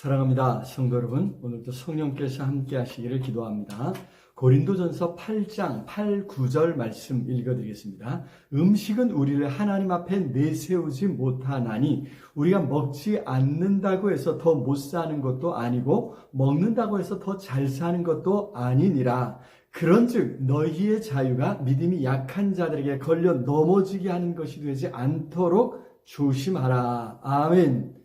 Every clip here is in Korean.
사랑합니다. 성도 여러분, 오늘도 성령께서 함께 하시기를 기도합니다. 고린도전서 8장 8, 9절 말씀 읽어드리겠습니다. 음식은 우리를 하나님 앞에 내세우지 못하나니 우리가 먹지 않는다고 해서 더 못 사는 것도 아니고 먹는다고 해서 더 잘 사는 것도 아니니라. 그런즉 너희의 자유가 믿음이 약한 자들에게 걸려 넘어지게 하는 것이 되지 않도록 조심하라. 아멘.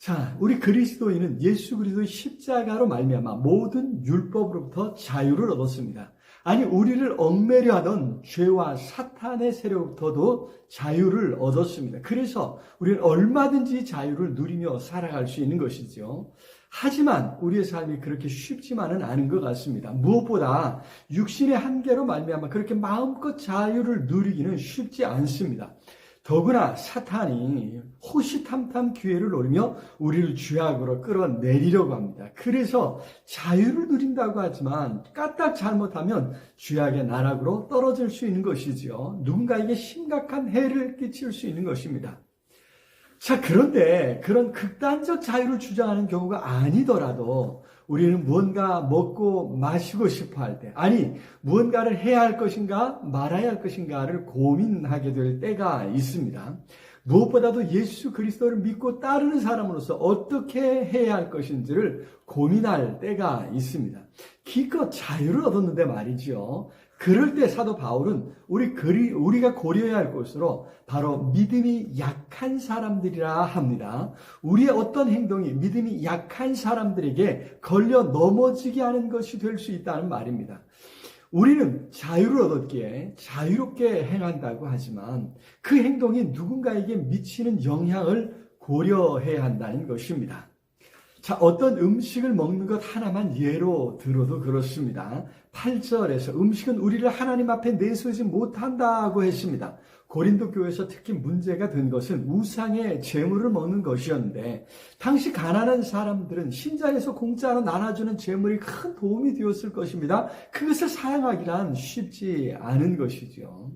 자, 우리 그리스도인은 예수 그리스도의 십자가로 말미암아 모든 율법으로부터 자유를 얻었습니다. 아니 우리를 얽매려 하던 죄와 사탄의 세력부터도 자유를 얻었습니다. 그래서 우리는 얼마든지 자유를 누리며 살아갈 수 있는 것이죠. 하지만 우리의 삶이 그렇게 쉽지만은 않은 것 같습니다. 무엇보다 육신의 한계로 말미암아 그렇게 마음껏 자유를 누리기는 쉽지 않습니다. 더구나 사탄이 호시탐탐 기회를 노리며 우리를 죄악으로 끌어내리려고 합니다. 그래서 자유를 누린다고 하지만 까딱 잘못하면 죄악의 나락으로 떨어질 수 있는 것이지요. 누군가에게 심각한 해를 끼칠 수 있는 것입니다. 자, 그런데 그런 극단적 자유를 주장하는 경우가 아니더라도 우리는 무언가 먹고 마시고 싶어 할 때, 아니, 무언가를 해야 할 것인가, 말아야 할 것인가를 고민하게 될 때가 있습니다. 무엇보다도 예수 그리스도를 믿고 따르는 사람으로서 어떻게 해야 할 것인지를 고민할 때가 있습니다. 기껏 자유를 얻었는데 말이죠. 그럴 때 사도 바울은 우리 그리, 우리가 고려해야 할 것으로 바로 믿음이 약한 사람들이라 합니다. 우리의 어떤 행동이 믿음이 약한 사람들에게 걸려 넘어지게 하는 것이 될 수 있다는 말입니다. 우리는 자유를 얻었기에 자유롭게 행한다고 하지만 그 행동이 누군가에게 미치는 영향을 고려해야 한다는 것입니다. 자, 어떤 음식을 먹는 것 하나만 예로 들어도 그렇습니다. 8절에서 음식은 우리를 하나님 앞에 내세우지 못한다고 했습니다. 고린도 교회에서 특히 문제가 된 것은 우상의 재물을 먹는 것이었는데 당시 가난한 사람들은 신자에서 공짜로 나눠주는 재물이 큰 도움이 되었을 것입니다. 그것을 사용하기란 쉽지 않은 것이죠.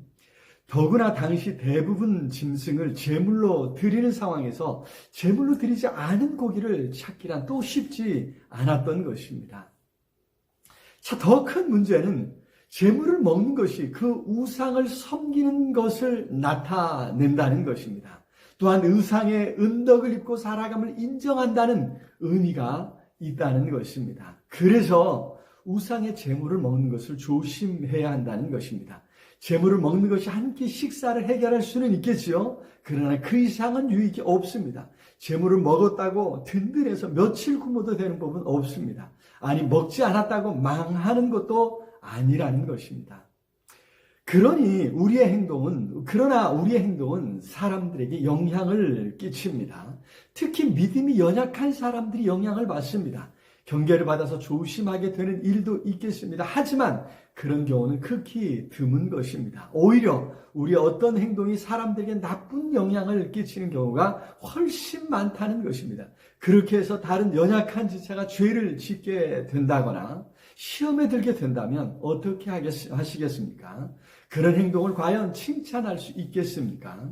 더구나 당시 대부분 짐승을 제물로 드리는 상황에서 제물로 드리지 않은 고기를 찾기란 또 쉽지 않았던 것입니다. 자, 더 큰 문제는 제물을 먹는 것이 그 우상을 섬기는 것을 나타낸다는 것입니다. 또한 의상의 은덕을 입고 살아감을 인정한다는 의미가 있다는 것입니다. 그래서 우상의 제물을 먹는 것을 조심해야 한다는 것입니다. 재물을 먹는 것이 한 끼 식사를 해결할 수는 있겠지요. 그러나 그 이상은 유익이 없습니다. 재물을 먹었다고 든든해서 며칠 굶어도 되는 법은 없습니다. 아니 먹지 않았다고 망하는 것도 아니라는 것입니다. 그러니 우리의 행동은 그러나 우리의 행동은 사람들에게 영향을 끼칩니다. 특히 믿음이 연약한 사람들이 영향을 받습니다. 경계를 받아서 조심하게 되는 일도 있겠습니다. 하지만 그런 경우는 극히 드문 것입니다. 오히려 우리의 어떤 행동이 사람들에게 나쁜 영향을 끼치는 경우가 훨씬 많다는 것입니다. 그렇게 해서 다른 연약한 지체가 죄를 짓게 된다거나 시험에 들게 된다면 어떻게 하시겠습니까? 그런 행동을 과연 칭찬할 수 있겠습니까?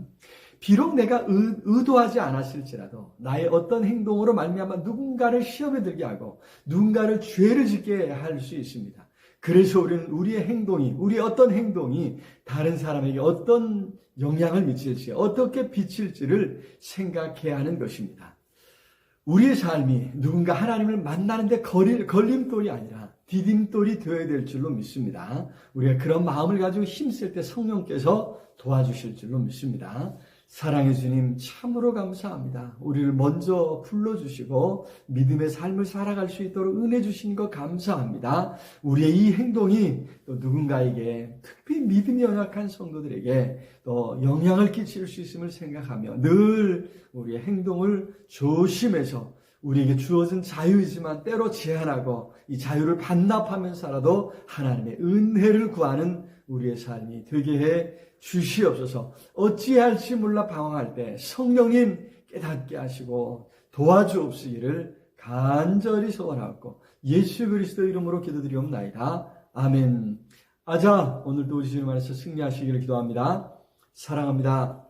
비록 내가 의, 도하지 않았을지라도 나의 어떤 행동으로 말미암아 누군가를 시험에 들게 하고 누군가를 죄를 짓게 할 수 있습니다. 그래서 우리는 우리의 행동이 우리의 어떤 행동이 다른 사람에게 어떤 영향을 미칠지 어떻게 비칠지를 생각해야 하는 것입니다. 우리의 삶이 누군가 하나님을 만나는데 걸림돌이 아니라 디딤돌이 되어야 될 줄로 믿습니다. 우리가 그런 마음을 가지고 힘쓸 때 성령께서 도와주실 줄로 믿습니다. 사랑해 주님 참으로 감사합니다. 우리를 먼저 불러주시고 믿음의 삶을 살아갈 수 있도록 은혜 주신 것 감사합니다. 우리의 이 행동이 또 누군가에게 특히 믿음이 연약한 성도들에게 또 영향을 끼칠 수 있음을 생각하며 늘 우리의 행동을 조심해서 우리에게 주어진 자유이지만 때로 제한하고 이 자유를 반납하면서라도 하나님의 은혜를 구하는 우리의 삶이 되게 해 주시옵소서. 어찌할지 몰라 방황할 때 성령님 깨닫게 하시고 도와주옵시기를 간절히 소원하고 예수 그리스도 이름으로 기도드리옵나이다. 아멘. 아자 오늘도 주님 안에서 승리하시기를 기도합니다. 사랑합니다.